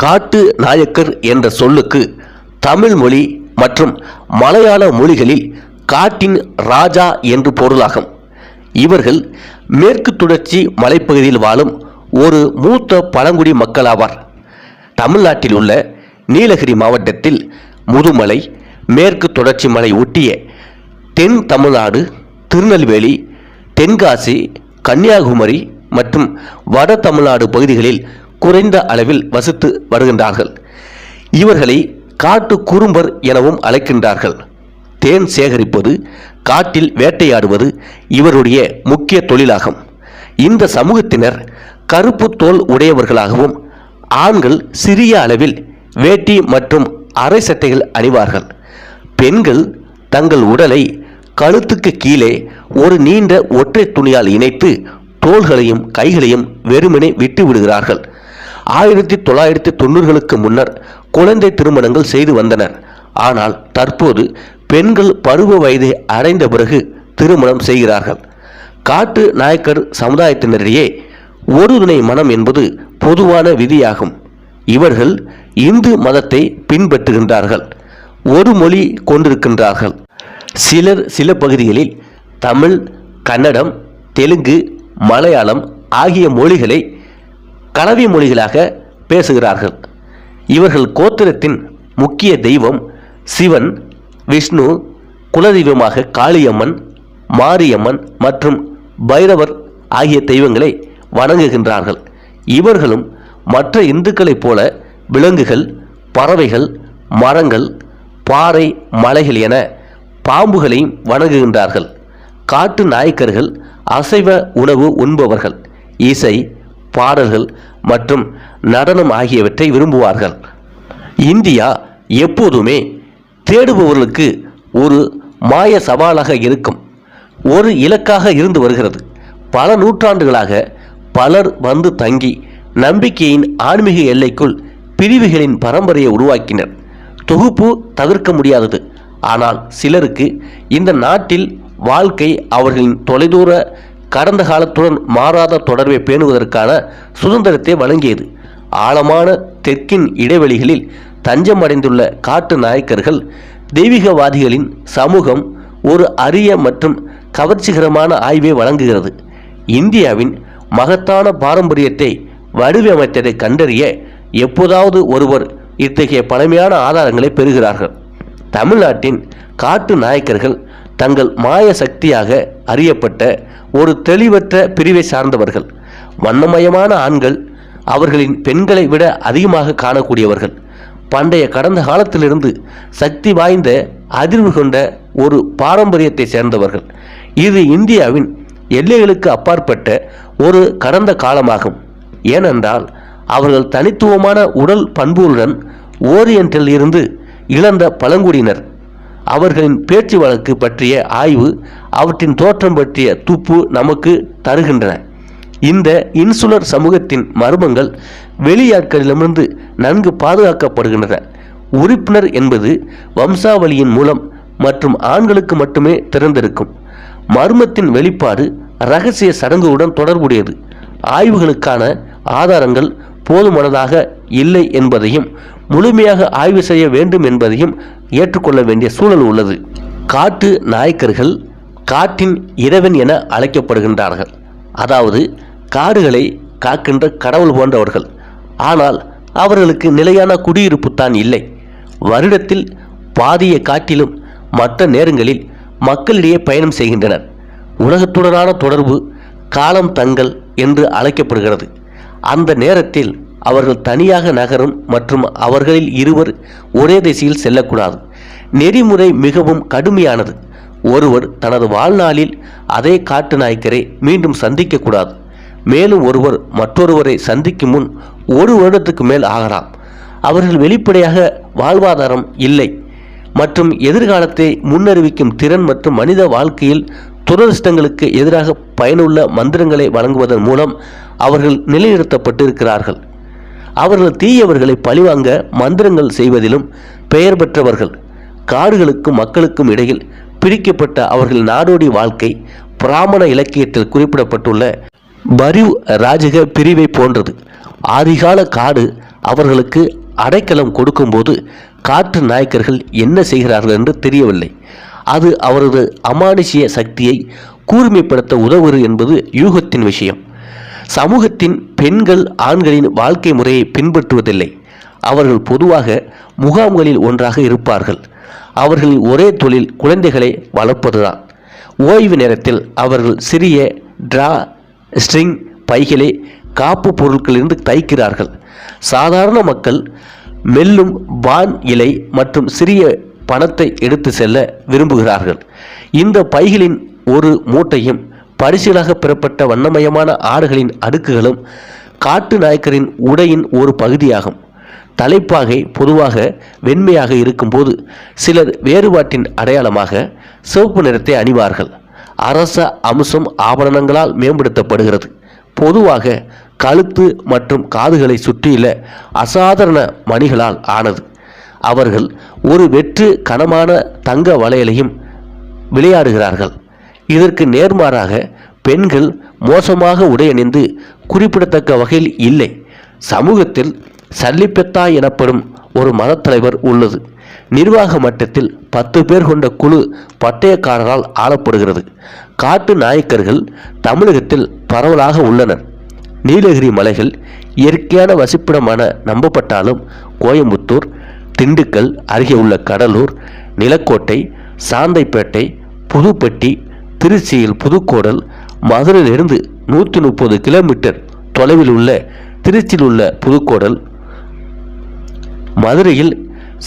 காட்டு நாயக்கர் என்ற சொல்லுக்கு தமிழ் மொழி மற்றும் மலையாள மொழிகளில் காட்டின் ராஜா என்று பொருளாகும். இவர்கள் மேற்கு தொடர்ச்சி மலைப்பகுதியில் வாழும் ஒரு மூத்த பழங்குடி மக்களாவார். தமிழ்நாட்டில் உள்ள நீலகிரி மாவட்டத்தில் முதுமலை மேற்கு தொடர்ச்சி மலை ஒட்டிய தென் தமிழ்நாடு திருநெல்வேலி தென்காசி கன்னியாகுமரி மற்றும் வட தமிழ்நாடு பகுதிகளில் குறைந்த அளவில் வசித்து வருகின்றார்கள். இவர்களை காட்டு குறும்பர் எனவும் அழைக்கின்றார்கள். தேன் சேகரிப்பது காட்டில் வேட்டையாடுவது இவருடைய முக்கிய தொழிலாகும். இந்த சமூகத்தினர் கருப்பு தோல் உடையவர்களாகவும் ஆண்கள் சிறிய அளவில் வேட்டி மற்றும் அரை சட்டைகள் அணிவார்கள். பெண்கள் தங்கள் உடலை கழுத்துக்கு கீழே ஒரு நீண்ட ஒற்றை துணியால் இணைத்து தோள்களையும் கைகளையும் வெறுமனே விட்டு விடுகிறார்கள். ஆயிரத்தி தொள்ளாயிரத்தி தொண்ணூறுகளுக்கு முன்னர் குழந்தை திருமணங்கள் செய்து வந்தனர். ஆனால் தற்போது பெண்கள் பருவ வயதை அடைந்த பிறகு திருமணம் செய்கிறார்கள். காட்டு நாயக்கர் சமுதாயத்தினரிடையே ஒரு துணை மனம் என்பது பொதுவான விதியாகும். இவர்கள் இந்து மதத்தை பின்பற்றுகின்றார்கள். ஒரு மொழி கொண்டிருக்கின்றார்கள். சிலர் சில பகுதிகளில் தமிழ் கன்னடம் தெலுங்கு மலையாளம் ஆகிய மொழிகளை கலவி மொழிகளாக பேசுகிறார்கள். இவர்கள் கோத்திரத்தின் முக்கிய தெய்வம் சிவன் விஷ்ணு குலதெய்வமாக காளியம்மன் மாரியம்மன் மற்றும் பைரவர் ஆகிய தெய்வங்களை வணங்குகின்றார்கள். இவர்களும் மற்ற இந்துக்களைப் போல விலங்குகள் பறவைகள் மரங்கள் பாறை மலைகள் என பாம்புகளையும் வணங்குகின்றார்கள். காட்டு நாயக்கர்கள் அசைவ உணவு உண்பவர்கள். இசை பாடல்கள் மற்றும் நடனம் ஆகியவற்றை விரும்புவார்கள். இந்தியா எப்போதுமே தேடுபவர்களுக்கு ஒரு மாய சவாலாக இருக்கும். ஒரு இலக்காக இருந்து வருகிறது. பல நூற்றாண்டுகளாக பலர் வந்து தங்கி நம்பிக்கையின் ஆன்மீக எல்லைக்குள் பிரிவுகளின் பரம்பரையை உருவாக்கினர். தொகுப்பு தவிர்க்க முடியாதது. ஆனால் சிலருக்கு இந்த நாட்டில் வாழ்க்கை அவர்களின் தொலைதூர கடந்த காலத்துடன் மாறாத தொடர்பை பேணுவதற்கான சுதந்திரத்தை வழங்கியது. ஆழமான தெற்கின் இடைவெளிகளில் தஞ்சமடைந்துள்ள காட்டு நாயக்கர்கள் தெய்வீகவாதிகளின் சமூகம் ஒரு அரிய மற்றும் கவர்ச்சிகரமான ஆய்வை வழங்குகிறது. இந்தியாவின் மகத்தான பாரம்பரியத்தை வடிவமைத்ததை கண்டறிய எப்போதாவது ஒருவர் இத்தகைய பழமையான ஆதாரங்களை பெறுகிறார்கள். தமிழ்நாட்டின் காட்டு நாயக்கர்கள் தங்கள் மாய சக்தியாக அறியப்பட்ட ஒரு தெளிவற்ற பிரிவை சார்ந்தவர்கள். வண்ணமயமான ஆண்கள் அவர்களின் பெண்களை விட அதிகமாக காணக்கூடியவர்கள். பண்டைய கடந்த காலத்திலிருந்து சக்தி வாய்ந்த அதிர்வு கொண்ட ஒரு பாரம்பரியத்தை சேர்ந்தவர்கள். இது இந்தியாவின் எல்லைகளுக்கு அப்பாற்பட்ட ஒரு கடந்த காலமாகும். ஏனென்றால் அவர்கள் தனித்துவமான உடல் பண்புகளுடன் ஓரியன்டில் இருந்து இழந்த பழங்குடியினர். அவர்களின் பேச்சு வழக்கு பற்றிய ஆய்வு அவற்றின் தோற்றம் பற்றிய துப்பு நமக்கு தருகின்றன. இந்த இன்சுலர் சமூகத்தின் மர்மங்கள் வெளியாட்களிடமிருந்து நன்கு பாதுகாக்கப்படுகின்றன. உறுப்பினர் என்பது வம்சாவளியின் மூலம் மற்றும் ஆண்களுக்கு மட்டுமே திறந்திருக்கும். மர்மத்தின் வெளிப்பாடு ரகசிய சடங்குடன் தொடர்புடையது. ஆய்வுகளுக்கான ஆதாரங்கள் போதுமானதாக இல்லை என்பதையும் முழுமையாக ஆய்வு செய்ய வேண்டும் என்பதையும் ஏற்றுக்கொள்ள வேண்டிய சூழல் உள்ளது. காட்டு நாயக்கர்கள் காட்டின் இறைவன் என அழைக்கப்படுகின்றார்கள். அதாவது காடுகளை காக்கின்ற கடவுள் போன்றவர்கள். ஆனால் அவர்களுக்கு நிலையான குடியிருப்பு தான் இல்லை. வருடத்தில் பாதியை காட்டிலும் மற்ற நேரங்களில் மக்களிடையே பயணம் செய்கின்றனர். உலகத்துடனான தொடர்பு காலம் தங்கள் என்று அழைக்கப்படுகிறது. அந்த நேரத்தில் அவர்கள் தனியாக நகரும் மற்றும் அவர்களில் இருவர் ஒரே திசையில் செல்லக்கூடாது. நெறிமுறை மிகவும் கடுமையானது. ஒருவர் தனது வாழ்நாளில் அதே காட்டு நாய்க்கரை மீண்டும் சந்திக்கக்கூடாது. மேலும் ஒருவர் மற்றொருவரை சந்திக்கும் முன் ஒரு வருடத்துக்கு மேல் ஆகலாம். அவர்கள் வெளிப்படையாக வாழ்வாதாரம் இல்லை. மற்றும் எதிர்காலத்தை முன்னறிவிக்கும் திறன் மற்றும் மனித வாழ்க்கையில் துரதிருஷ்டங்களுக்கு எதிராக பயனுள்ள மந்திரங்களை வழங்குவதன் மூலம் அவர்கள் நிலைநிறுத்தப்பட்டிருக்கிறார்கள். அவர்கள் தீயவர்களை பழிவாங்க மந்திரங்கள் செய்வதிலும் பெயர் பெற்றவர்கள் காடுகளுக்கும் மக்களுக்கும் இடையில் பிரிக்கப்பட்ட அவர்கள் நாடோடி வாழ்க்கை பிராமண இலக்கியத்தில் குறிப்பிடப்பட்டுள்ள பரிவ் ராஜக பிரிவை போன்றது. ஆதிகால காடு அவர்களுக்கு அடைக்கலம் கொடுக்கும்போது காற்று நாயக்கர்கள் என்ன செய்கிறார்கள் என்று தெரியவில்லை. அது அவரது அமானுஷிய சக்தியை கூர்மைப்படுத்த உதவுகிறது என்பது யூகத்தின் விஷயம். சமூகத்தின் பெண்கள் ஆண்களின் வாழ்க்கை முறையை பின்பற்றுவதில்லை. அவர்கள் பொதுவாக முகாம்களில் ஒன்றாக இருப்பார்கள். அவர்களின் ஒரே தொழில் குழந்தைகளை வளர்ப்பதுதான். ஓய்வு நேரத்தில் அவர்கள் சிறிய டிரா ஸ்ட்ரிங் பைகளை காப்பு பொருட்களிலிருந்து தைக்கிறார்கள். சாதாரண மக்கள் மெல்லும் பான் இலை மற்றும் சிறிய பணத்தை எடுத்து செல்ல விரும்புகிறார்கள். இந்த பைகளின் ஒரு மூட்டையும் பரிசுகளாக பெறப்பட்ட வண்ணமயமான ஆடுகளின் அடுக்குகளும் காட்டு நாயக்கரின் உடையின் ஒரு பகுதியாகும். தலைப்பாகை பொதுவாக வெண்மையாக இருக்கும்போது சிலர் வேறுபாட்டின் அடையாளமாக சிவப்பு நிறத்தை அணிவார்கள். அரச அம்சம் ஆபரணங்களால் மேம்படுத்தப்படுகிறது. பொதுவாக கழுத்து மற்றும் காதுகளை சுற்றியுள்ள அசாதாரண மணிகளால் ஆனது. அவர்கள் ஒரு வெற்று கனமான தங்க வளையலையும் விளையாடுகிறார்கள். இதற்கு நேர்மாறாக பெண்கள் மோசமாக உடையணிந்து குறிப்பிடத்தக்க வகையில் இல்லை. சமூகத்தில் சல்லிப்பெத்தா எனப்படும் ஒரு மதத்தலைவர் உள்ளது. நிர்வாக மட்டத்தில் பத்து பேர் கொண்ட குழு பட்டயக்காரரால் ஆளப்படுகிறது. காட்டு நாயக்கர்கள் தமிழகத்தில் பரவலாக உள்ளனர். நீலகிரி மலைகள் இயற்கையான வசிப்பிடமான நம்பப்பட்டாலும் கோயம்புத்தூர் திண்டுக்கல் அருகே உள்ள கடலூர் நிலக்கோட்டை சாந்தைப்பேட்டை புதுப்பட்டி திருச்சியில் புதுக்கோடல் மதுரையிலிருந்து நூற்றி முப்பது கிலோமீட்டர் தொலைவில் உள்ள திருச்சியில் உள்ள புதுக்கோடல் மதுரையில்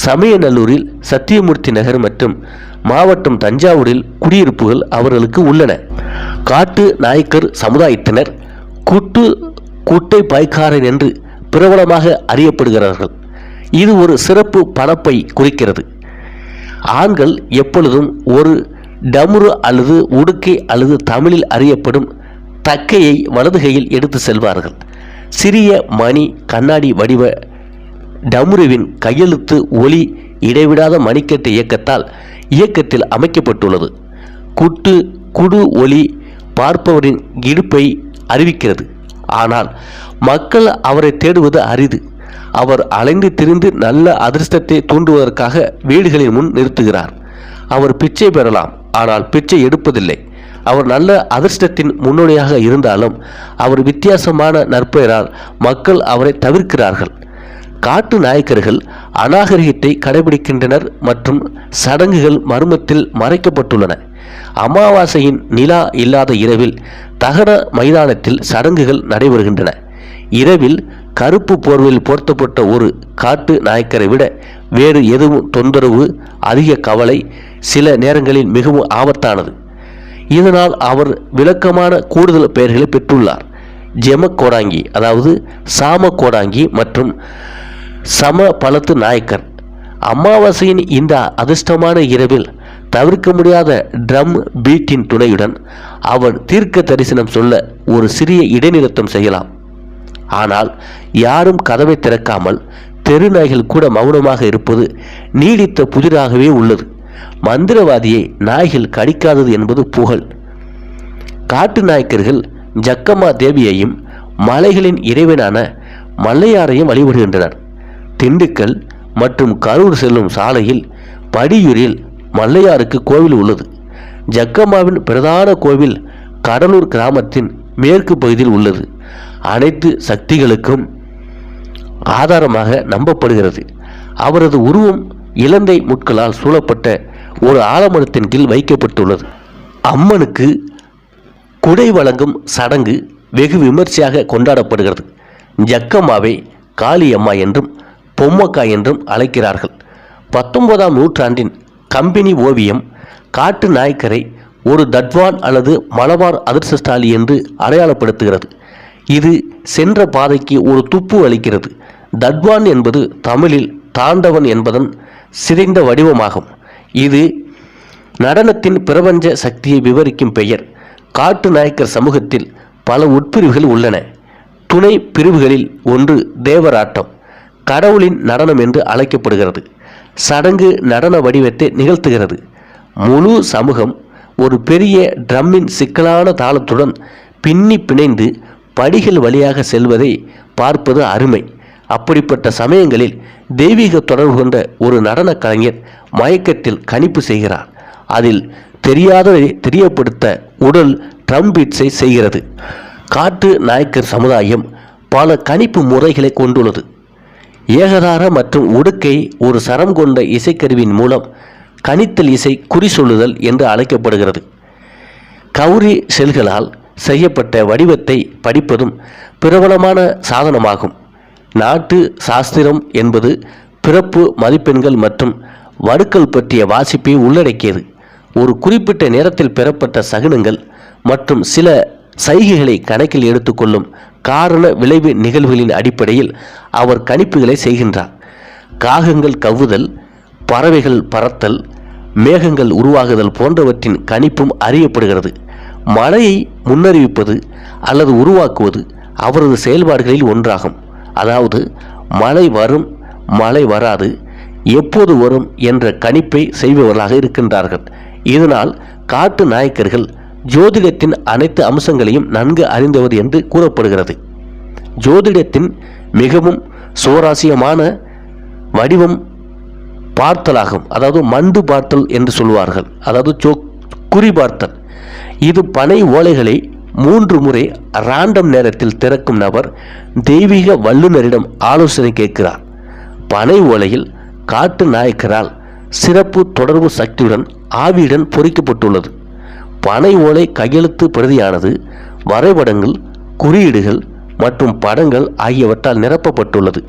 சமயநல்லூரில் சத்தியமூர்த்தி நகர் மற்றும் மாவட்டம் தஞ்சாவூரில் குடியிருப்புகள் அவர்களுக்கு உள்ளன. காட்டு நாயக்கர் சமுதாயத்தினர் குட்டு குட்டை பாய்க்காரன் என்று பிரபலமாக அறியப்படுகிறார்கள். இது ஒரு சிறப்பு பணப்பை குறிக்கிறது. ஆண்கள் எப்பொழுதும் ஒரு டமுரு அல்லது உடுக்கை அல்லது தமிழில் அறியப்படும் தக்கையை வலது கையில் எடுத்து செல்வார்கள். சிறிய மணி கண்ணாடி வடிவ டமுருவின் கையெழுத்து ஒளி இடைவிடாத மணிக்கட்டு இயக்கத்தால் இயக்கத்தில் அமைக்கப்பட்டுள்ளது. குட்டு குடு ஒளி பார்ப்பவரின் இடுப்பை அறிவிக்கிறது. ஆனால் மக்கள் அவரை தேடுவது அரிது. அவர் அலைந்து திரிந்து நல்ல அதிர்ஷ்டத்தை தூண்டுவதற்காக வீடுகளின் முன் நிறுத்துகிறார். அவர் பிச்சை பெறலாம். ஆனால் பிச்சை எடுப்பதில்லை. அவர் நல்ல அதிர்ஷ்டத்தின் முன்னோடியாக இருந்தாலும் அவர் வித்தியாசமான நற்பெயரால் மக்கள் அவரை தவிர்க்கிறார்கள். காட்டு நாயக்கர்கள் அநாகரிகத்தை கடைபிடிக்கின்றனர் மற்றும் சடங்குகள் மர்மத்தில் மறைக்கப்பட்டுள்ளன. அமாவாசையின் நிலா இல்லாத இரவில் தகர மைதானத்தில் சடங்குகள் நடைபெறுகின்றன. இரவில் கருப்பு போர்வையில் பொருத்தப்பட்ட ஒரு காட்டு நாயக்கரை விட வேறு எதுவும் தொந்தரவு அதிக கவலை சில நேரங்களில் மிகவும் ஆபத்தானது. இதனால் அவர் விளக்கமான கூடுதல் பெயர்களை பெற்றுள்ளார். ஜெம கோடாங்கி அதாவது சாம கோடாங்கி மற்றும் சம பலத்து நாயக்கர். அமாவாசையின் இந்த அதிர்ஷ்டமான இரவில் தவிர்க்க முடியாத ட்ரம் பீட்டின் துணையுடன் அவர் தீர்க்க தரிசனம் சொல்ல ஒரு சிறிய இடைநிறுத்தம் செய்யலாம். ஆனால் யாரும் கதவை திறக்காமல் தெருநாய்கள் கூட மௌனமாக இருப்பது நீடித்த புதிராகவே உள்ளது. மந்திரவாதியை நாய்கள் கடிக்காதது என்பது புகழ். காட்டு நாயக்கர்கள் ஜக்கம்மா தேவியையும் மலைகளின் இறைவனான மல்லையாரையும் வழிபடுகின்றனர். திண்டுக்கல் மற்றும் கரூர் செல்லும் சாலையில் படியூரில் மல்லையாருக்கு கோவில் உள்ளது. ஜக்கம்மாவின் பிரதான கோவில் கடலூர் கிராமத்தின் மேற்கு பகுதியில் உள்ளது. அனைத்து சக்திகளுக்கும் ஆதாரமாக நம்பப்படுகிறது. அவரது உருவம் இலந்தை முட்களால் சூழப்பட்ட ஒரு ஆலமரத்தின் கீழ் வைக்கப்பட்டுள்ளது. அம்மனுக்கு குடை வழங்கும் சடங்கு வெகு விமர்சையாக கொண்டாடப்படுகிறது. ஜக்கம்மாவை காளியம்மா என்றும் பொம்மக்கா என்றும் அழைக்கிறார்கள். பத்தொன்பதாம் நூற்றாண்டின் கம்பெனி ஓவியம் காட்டு நாயக்கரை ஒரு தட்வான் அல்லது மலபார் அதிர்ஷ்டஸ்டாலி என்று அடையாளப்படுத்துகிறது. இது சென்ற பாதைக்கு ஒரு துப்பு அளிக்கிறது. தட்வான் என்பது தமிழில் தாண்டவன் என்பதன் சிதைந்த வடிவமாகும். இது நடனத்தின் பிரபஞ்ச சக்தியை விவரிக்கும் பெயர். காட்டு நாயக்கர் சமூகத்தில் பல உட்பிரிவுகள் உள்ளன. துணை பிரிவுகளில் ஒன்று தேவராட்டம் கடவுளின் நடனம் என்று அழைக்கப்படுகிறது. சடங்கு நடன வடிவத்தை நிகழ்த்துகிறது. முழு சமூகம் ஒரு பெரிய ட்ரம்மின் சிக்கலான தாளத்துடன் பின்னி பிணைந்து படிகள் வழியாக செல்வதை பார்ப்பது அருமை. அப்படிப்பட்ட சமயங்களில் தெய்வீக தொடர்பு கொண்ட ஒரு நடன கலைஞர் மயக்கத்தில் கணிப்பு செய்கிறார். அதில் தெரியாததை தெரியப்படுத்த உடல் ட்ரம்பீட்ஸை செய்கிறது. காட்டு நாயக்கர் சமுதாயம் பல கணிப்பு முறைகளை கொண்டுள்ளது. ஏகதார மற்றும் உடுக்கை ஒரு சரம் கொண்ட இசைக்கருவியின் மூலம் கணித்தல் இசை குறி சொல்லுதல் என்று அழைக்கப்படுகிறது. கௌரி செல்களால் செய்யப்பட்ட வடிவத்தை படிப்பதும் பிரபலமான சாதனமாகும். நாட்டு சாஸ்திரம் என்பது பிறப்பு மதிப்பெண்கள் மற்றும் வடுக்கள் பற்றிய வாசிப்பை உள்ளடக்கியது. ஒரு குறிப்பிட்ட நேரத்தில் பெறப்பட்ட சகுனங்கள் மற்றும் சில சைகைகளை கணக்கில் எடுத்துக்கொள்ளும் காரண விளைவு நிகழ்வுகளின் அடிப்படையில் அவர் கணிப்புகளை செய்கின்றார். காகங்கள் கவ்வுதல் பறவைகள் பறத்தல் மேகங்கள் உருவாகுதல் போன்றவற்றின் கணிப்பும் அறியப்படுகிறது. மழையை முன்னறிவிப்பது அல்லது உருவாக்குவது அவரது செயல்பாடுகளில் ஒன்றாகும். அதாவது மழை வரும் மழை வராது எப்போது வரும் என்ற கணிப்பை செய்பவர்களாக இருக்கின்றார்கள். இதனால் காட்டு நாயக்கர்கள் ஜோதிடத்தின் அனைத்து அம்சங்களையும் நன்கு அறிந்தவர் என்று கூறப்படுகிறது. ஜோதிடத்தின் மிகவும் சுவாரஸ்யமான வடிவம் பார்த்தலாகும். அதாவது மண்டு பார்த்தல் என்று சொல்வார்கள். அதாவது சோ குறி பார்த்தல். இது பனை ஓலைகளை மூன்று முறை ராண்டம் நேரத்தில் திறக்கும் நபர் தெய்வீக வல்லுநரிடம் ஆலோசனை கேட்கிறார். பனை ஓலையில் காட்டு நாயக்கரால் சிறப்பு தொடர்பு சக்தியுடன் ஆவியுடன் பொறிக்கப்பட்டுள்ளது. பனை ஓலை கையெழுத்து பிரதியானது வரைபடங்கள் குறியீடுகள் மற்றும் படங்கள் ஆகியவற்றால் நிரப்பப்பட்டுள்ளது.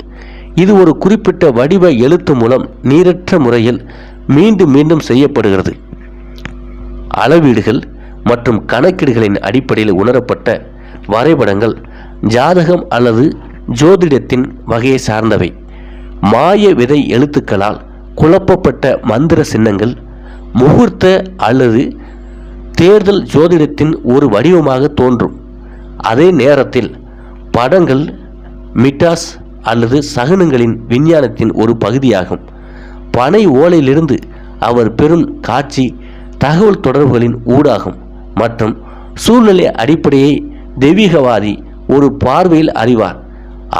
இது ஒரு குறிப்பிட்ட வடிவ எழுத்து மூலம் நீரற்ற முறையில் மீண்டும் மீண்டும் செய்யப்படுகிறது. அளவீடுகள் மற்றும் கணக்கீடுகளின் அடிப்படையில் உணரப்பட்ட வரைபடங்கள் ஜாதகம் அல்லது ஜோதிடத்தின் வகையை சார்ந்தவை. மாய விதை எழுத்துக்களால் குழப்பப்பட்ட மந்திர சின்னங்கள் முகூர்த்த அல்லது தேர்தல் ஜோதிடத்தின் ஒரு வடிவமாக தோன்றும். அதே நேரத்தில் படங்கள் மிட்டாஸ் அல்லது சகுனங்களின் விஞ்ஞானத்தின் ஒரு பகுதியாகும். பனை ஓலையிலிருந்து அவர் பெறும் காட்சி தகவல் தொடர்புகளின் ஊடாகும். மற்றும் சூழ்நிலை அடிப்படையை தெய்வீகவாதி ஒரு பார்வையில் அறிவார்.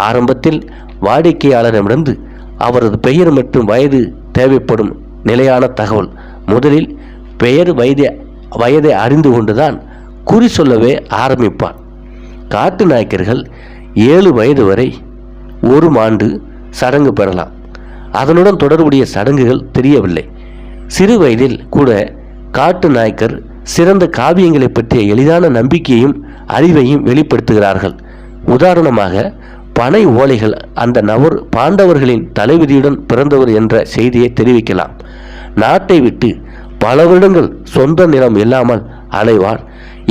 ஆரம்பத்தில் வாடிக்கையாளரிடமிருந்து அவரது பெயர் மற்றும் வயது தேவைப்படும் நிலையான தகவல். முதலில் பெயர் வயதை வயதை அறிந்து கொண்டுதான் குறி சொல்லவே ஆரம்பிப்பார். காட்டு நாயக்கர்கள் ஏழு வயது வரை ஒரு ஆண்டு சடங்கு பெறலாம். அதனுடன் தொடர்புடைய சடங்குகள் தெரியவில்லை. சிறு வயதில் கூட காட்டு நாயக்கர் சிறந்த காவியங்களை பற்றிய எளிதான நம்பிக்கையும் அறிவையும் வெளிப்படுத்துகிறார்கள். உதாரணமாக பனை ஓலைகள் அந்த நபர் பாண்டவர்களின் தலைவிதியுடன் பிறந்தவர் என்ற செய்தியை தெரிவிக்கலாம். நாட்டை விட்டு பல வருடங்கள் சொந்த நிலம் இல்லாமல் அலைவார்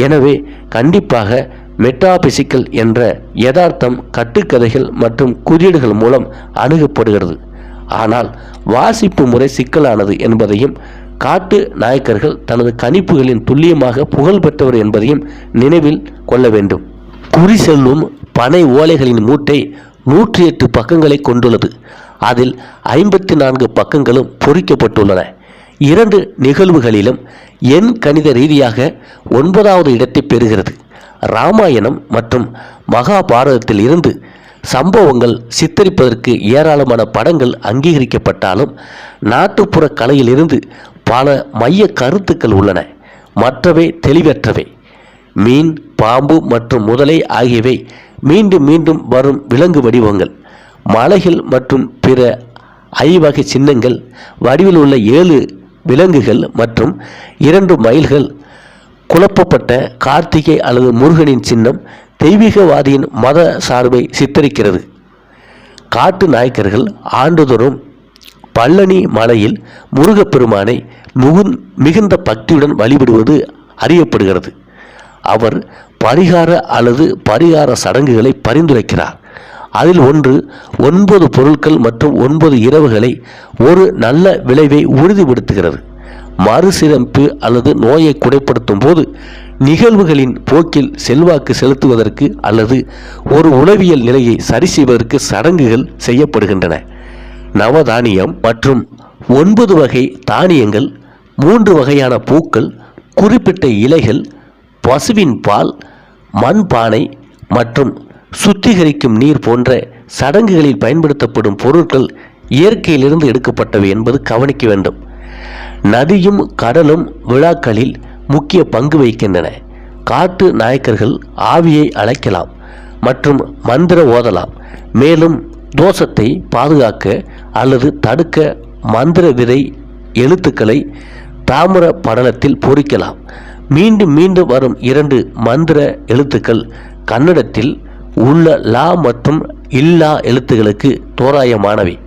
எனவே கண்டிப்பாக மெட்டாபிசிக்கல் என்ற யதார்த்தம் கட்டுக்கதைகள் மற்றும் குறியீடுகள் மூலம் அணுகப்படுகிறது. ஆனால் வாசிப்பு முறை சிக்கலானது என்பதையும் காட்டு நாயக்கர்கள் தனது கணிப்புகளின் துல்லியமாக புகழ் பெற்றவர் என்பதையும் நினைவில் கொள்ள வேண்டும். குறி செல்லும் பனை ஓலைகளின் மூட்டை நூற்றி எட்டு பக்கங்களை கொண்டுள்ளது. அதில் ஐம்பத்தி நான்கு பக்கங்களும் பொறிக்கப்பட்டுள்ளன. இரண்டு நிகழ்வுகளிலும் எண் கணித ரீதியாக ஒன்பதாவது இடத்தை பெறுகிறது. ராமாயணம் மற்றும் மகாபாரதத்தில் இருந்து சம்பவங்கள் சித்தரிப்பதற்கு ஏராளமான படங்கள் அங்கீகரிக்கப்பட்டாலும் நாட்டுப்புற கலையிலிருந்து பல மைய கருத்துக்கள் உள்ளன. மற்றவை தெளிவற்றவை. மீன் பாம்பு மற்றும் முதலை ஆகியவை மீண்டும் மீண்டும் வரும் விலங்கு வடிவங்கள். மலைகள் மற்றும் பிற ஐவகை சின்னங்கள் வடிவில் உள்ள ஏழு விலங்குகள் மற்றும் இரண்டு மயில்கள் குழப்பப்பட்ட கார்த்திகை அல்லது முருகனின் சின்னம் தெய்வீகவாதியின் மத சார்பை சித்தரிக்கிறது. காட்டு நாயக்கர்கள் ஆண்டுதோறும் பழனி மலையில் முருகப்பெருமானை முகுந் மிகுந்த பக்தியுடன் வழிபடுவது அறியப்படுகிறது. அவர் பரிகார அல்லது பரிகார சடங்குகளை பரிந்துரைக்கிறார். அதில் ஒன்று ஒன்பது பொருட்கள் மற்றும் ஒன்பது இரவுகளை ஒரு நல்ல விளைவை உறுதிப்படுத்துகிறது. மறுசீரமைப்பு அல்லது நோயை குறைப்படுத்தும் போது நிகழ்வுகளின் போக்கில் செல்வாக்கு செலுத்துவதற்கு அல்லது ஒரு உளவியல் நிலையை சரி செய்வதற்கு சடங்குகள் செய்யப்படுகின்றன. நவதானியம் மற்றும் ஒன்பது வகை தானியங்கள் மூன்று வகையான பூக்கள் குறிப்பிட்ட இலைகள் பசுவின் பால் மண் பானை மற்றும் சுத்திகரிக்கும் நீர் போன்ற சடங்குகளில் பயன்படுத்தப்படும் பொருட்கள் இயற்கையிலிருந்து எடுக்கப்பட்டவை என்பது கவனிக்க வேண்டும். நதியும் கடலும் விழாக்களில் முக்கிய பங்கு வகிக்கின்றன. காட்டு நாயக்கர்கள் ஆவியை அழைக்கலாம் மற்றும் மந்திர ஓதலாம். மேலும் தோஷத்தை பாதுகாக்க அல்லது தடுக்க மந்திர விதை எழுத்துக்களை தாமிர படலத்தில் பொறிக்கலாம். மீண்டும் மீண்டும் வரும் இரண்டு மந்திர எழுத்துக்கள் கன்னடத்தில் உள்ள லா மற்றும் இல்லா எழுத்துக்களுக்கு தோராயமானவை.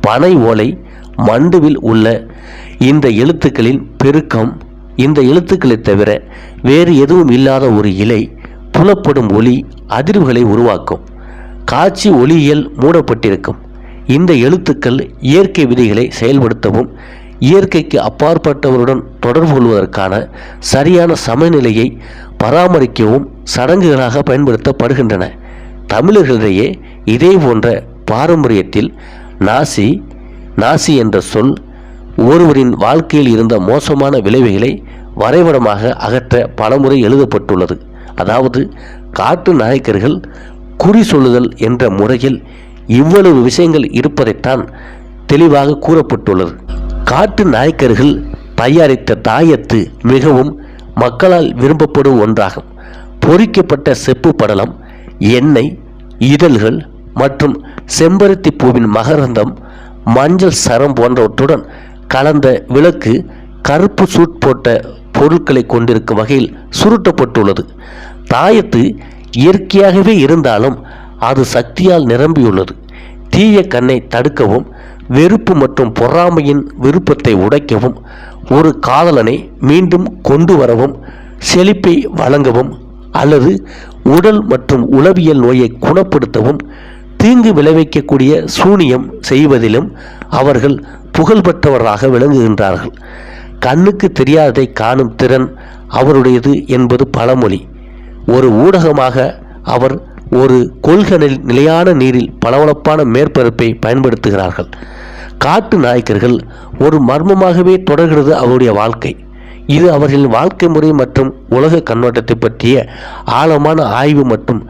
பனை ஓலை மண்டுவில் உள்ள இந்த எழுத்துக்களின் பெருக்கம் இந்த எழுத்துக்களைத் தவிர வேறு எதுவும் இல்லாத ஒரு இலை புலப்படும் ஒளி அதிர்வுகளை உருவாக்கும். காட்சி ஒளியியல் மூடப்பட்டிருக்கும். இந்த எழுத்துக்கள் இயற்கை விதிகளை செயல்படுத்தவும் இயற்கைக்கு அப்பாற்பட்டவருடன் தொடர்பு கொள்வதற்கான சரியான சமநிலையை பராமரிக்கவும் சடங்குகளாக பயன்படுத்தப்படுகின்றன. தமிழர்களிடையே இதே போன்ற பாரம்பரியத்தில் நாசி நாசி என்ற சொல் ஒருவரின் வாழ்க்கையில் இருந்த மோசமான விளைவுகளை வரைபடமாக அகற்ற பலமுறை எழுதப்பட்டுள்ளது. அதாவது காட்டு நாயக்கர்கள் குறி சொல்லுதல் என்ற முறையில் இவ்வளவு விஷயங்கள் இருப்பதைத்தான் தெளிவாக கூறப்பட்டுள்ளது. காட்டு நாயக்கர்கள் தயாரித்த தாயத்து மிகவும் மக்களால் விரும்பப்படும் ஒன்றாகும். பொறிக்கப்பட்ட செப்பு படலம் எண்ணெய் இதழ்கள் மற்றும் செம்பருத்தி பூவின் மகரந்தம் மஞ்சள் சரம் போன்றவற்றுடன் கலந்த விளக்கு கருப்பு சூட் போட்ட பொருட்களை கொண்டிருக்கும் வகையில் சுருட்டப்பட்டுள்ளது. தாயத்து இயற்கையாகவே இருந்தாலும் அது சக்தியால் நிரம்பியுள்ளது. தீய கண்ணை தடுக்கவும் வெறுப்பு மற்றும் பொறாமையின் விருப்பத்தை உடைக்கவும் ஒரு காதலனை மீண்டும் கொண்டு வரவும் செழிப்பை வழங்கவும் அல்லது உடல் மற்றும் உளவியல் நோயை குணப்படுத்தவும் தீங்கு விளைவிக்கக்கூடிய சூனியம் செய்வதிலும் அவர்கள் புகழ்பெற்றவராக விளங்குகின்றார்கள். கண்ணுக்கு தெரியாததை காணும் திறன் அவருடையது என்பது பழமொழி. ஒரு ஊடகமாக அவர் ஒரு கொள்கனில் நிலையான நீரில் பளபளப்பான மேற்பரப்பை பயன்படுத்துகிறார்கள். காட்டு நாயக்கர்கள் ஒரு மர்மமாகவே தொடர்கிறது அவருடைய வாழ்க்கை. இது அவர்களின் வாழ்க்கை முறை மற்றும் உலக கண்ணோட்டத்தை பற்றிய ஆழமான ஆய்வு மற்றும்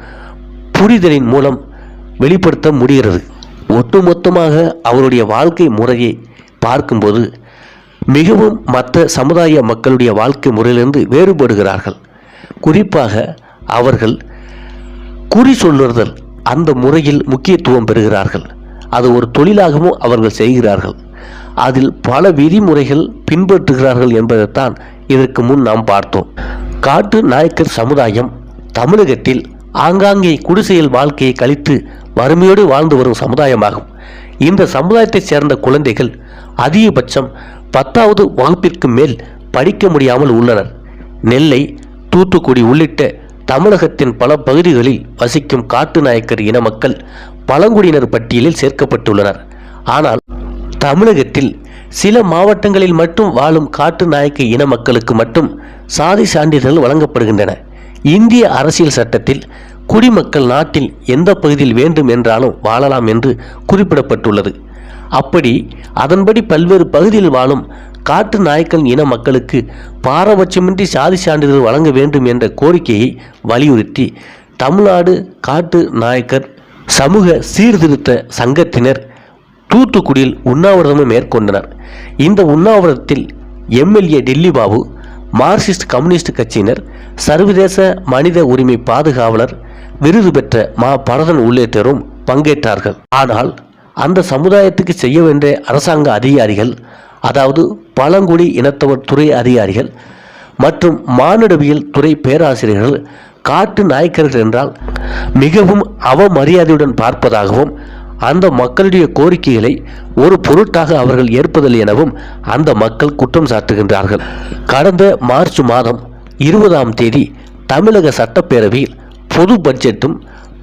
புரிதலின் மூலம் வெளிப்படுத்த முடிகிறது. ஒட்டுமொத்தமாக அவருடைய வாழ்க்கை முறையை பார்க்கும்போது மிகவும் மற்ற சமுதாய மக்களுடைய வாழ்க்கை முறையிலிருந்து வேறுபடுகிறார்கள். குறிப்பாக அவர்கள் குறி சொல்லுதல் அந்த முறையில் முக்கியத்துவம் பெறுகிறார்கள். அது ஒரு தொழிலாகவும் அவர்கள் செய்கிறார்கள். அதில் பல விதிமுறைகள் பின்பற்றுகிறார்கள் என்பதைத்தான் இதற்கு முன் நாம் பார்த்தோம். காட்டு நாயக்கர் சமுதாயம் தமிழகத்தில் ஆங்காங்கே குடிசையில் வாழ்க்கையை கழித்து வறுமையோடு வாழ்ந்து வரும் சமுதாயமாகும். இந்த சமுதாயத்தைச் சேர்ந்த குழந்தைகள் அதிகபட்சம் பத்தாவது வகுப்பிற்கு மேல் படிக்க முடியாமல் உள்ளனர். நெல்லை தூத்துக்குடி உள்ளிட்ட தமிழகத்தின் பல பகுதிகளில் வசிக்கும் காட்டு நாயக்கர் இன மக்கள் பழங்குடியினர் பட்டியலில் சேர்க்கப்பட்டுள்ளனர். ஆனால் தமிழகத்தில் சில மாவட்டங்களில் மட்டும் வாழும் காட்டு நாயக்க இன மக்களுக்கு மட்டும் சாதி சான்றிதழ்கள் வழங்கப்படுகின்றன. இந்திய அரசியல் சட்டத்தில் குடிமக்கள் நாட்டில் எந்த பகுதியில் வேண்டும் என்றாலும் வாழலாம் என்று குறிப்பிடப்பட்டுள்ளது. அப்படி அதன்படி பல்வேறு பகுதியில் வாழும் காட்டு நாயக்கன் இன மக்களுக்கு பாரபட்சமின்றி சாதி சான்றிதழ் வழங்க வேண்டும் என்ற கோரிக்கையை வலியுறுத்தி தமிழ்நாடு காட்டு நாயக்கர் சமூக சீர்திருத்த சங்கத்தினர் தூத்துக்குடியில் உண்ணாவிரதமும் மேற்கொண்டனர். இந்த உண்ணாவிரதத்தில் MLA Delhi Babu Marxist Communist கட்சியினர் சர்வதேச மனித உரிமை பாதுகாவலர் விருது பெற்ற மா. பரதன் உள்ளிட்டோரும் பங்கேற்றார்கள். ஆனால் அந்த சமுதாயத்துக்கு செய்ய வேண்டிய அரசாங்க அதிகாரிகள் அதாவது பழங்குடி இனத்தவர் துறை அதிகாரிகள் மற்றும் மானுடவியல் துறை பேராசிரியர்கள் காட்டு நாயக்கர்கள் என்றால் மிகவும் அவமரியாதையுடன் பார்ப்பதாகவும் அந்த மக்களுடைய கோரிக்கைகளை ஒரு பொருட்டாக அவர்கள் ஏற்பதில்லை எனவும் அந்த மக்கள் குற்றம் சாட்டுகின்றார்கள். கடந்த மார்ச் மாதம் இருபதாம் தேதி தமிழக சட்டப்பேரவையில் பொது பட்ஜெட்டும்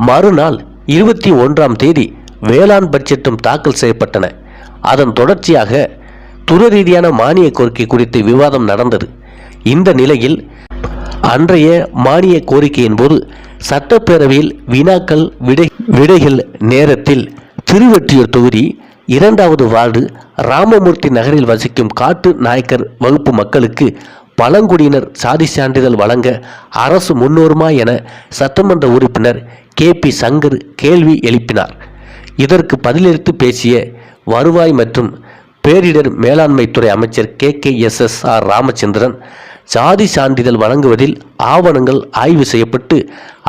மறுநாள் இருபத்தி ஒன்றாம் தேதி வேளாண் பட்ஜெட்டும் தாக்கல் செய்யப்பட்டன. அதன் தொடர்ச்சியாக துறை ரீதியான மானிய கோரிக்கை குறித்து விவாதம் நடந்தது. இந்த நிலையில் அன்றைய மானிய கோரிக்கையின் போது சட்டப்பேரவையில் வினாக்கள் விடை விடைகள் நேரத்தில் திருவெற்றியூர் தொகுதி இரண்டாவது வார்டு ராமமூர்த்தி நகரில் வசிக்கும் காட்டு நாயக்கர் வகுப்பு மக்களுக்கு பழங்குடியினர் சாதி சான்றிதழ் வழங்க அரசு முன்னோருமா என சட்டமன்ற உறுப்பினர் கே பி சங்கர் கேள்வி எழுப்பினார். இதற்கு பதிலளித்து பேசிய வருவாய் மற்றும் பேரிடர் மேலாண்மை துறை அமைச்சர் K K S S R Ramachandran சாதி சான்றிதழ் வழங்குவதில் ஆவணங்கள் ஆய்வு செய்யப்பட்டு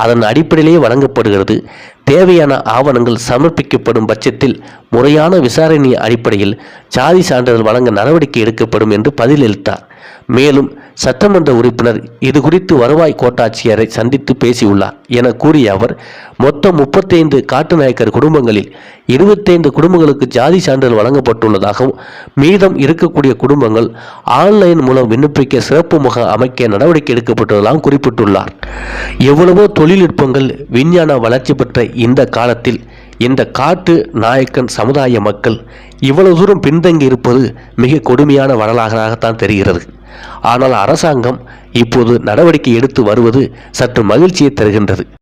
அதன் அடிப்படையிலேயே வழங்கப்படுகிறது. தேவையான ஆவணங்கள் சமர்ப்பிக்கப்படும் பட்சத்தில் முறையான விசாரணை அடிப்படையில் சாதி சான்றிதழ் வழங்க நடவடிக்கை எடுக்கப்படும் என்று பதிலளித்தார். மேலும் சட்டமன்ற உறுப்பினர் இது குறித்து வருவாய் கோட்டாட்சியரை சந்தித்து பேசியுள்ளார் என கூறிய அவர் மொத்தம் முப்பத்தைந்து காட்டுநாயக்கர் குடும்பங்களில் இருபத்தைந்து குடும்பங்களுக்கு ஜாதி சான்றிதழ் வழங்கப்பட்டுள்ளதாகவும் மீதம் இருக்கக்கூடிய குடும்பங்கள் ஆன்லைன் மூலம் விண்ணப்பிக்க சிறப்பு முக அமைக்க நடவடிக்கை எடுக்கப்பட்டுள்ளதாகவும் குறிப்பிட்டுள்ளார். எவ்வளவோ தொழில்நுட்பங்கள் விஞ்ஞான வளர்ச்சி பெற்ற இந்த காலத்தில் இந்த காட்டு நாயக்கன் சமுதாய மக்கள் இவ்வளவு தூரம் பின்தங்கி இருப்பது மிக கொடுமையான வரலாறாகத்தான் தெரிகிறது. ஆனால் அரசாங்கம் இப்போது நடவடிக்கை எடுத்து வருவது சற்று மகிழ்ச்சியை தருகின்றது.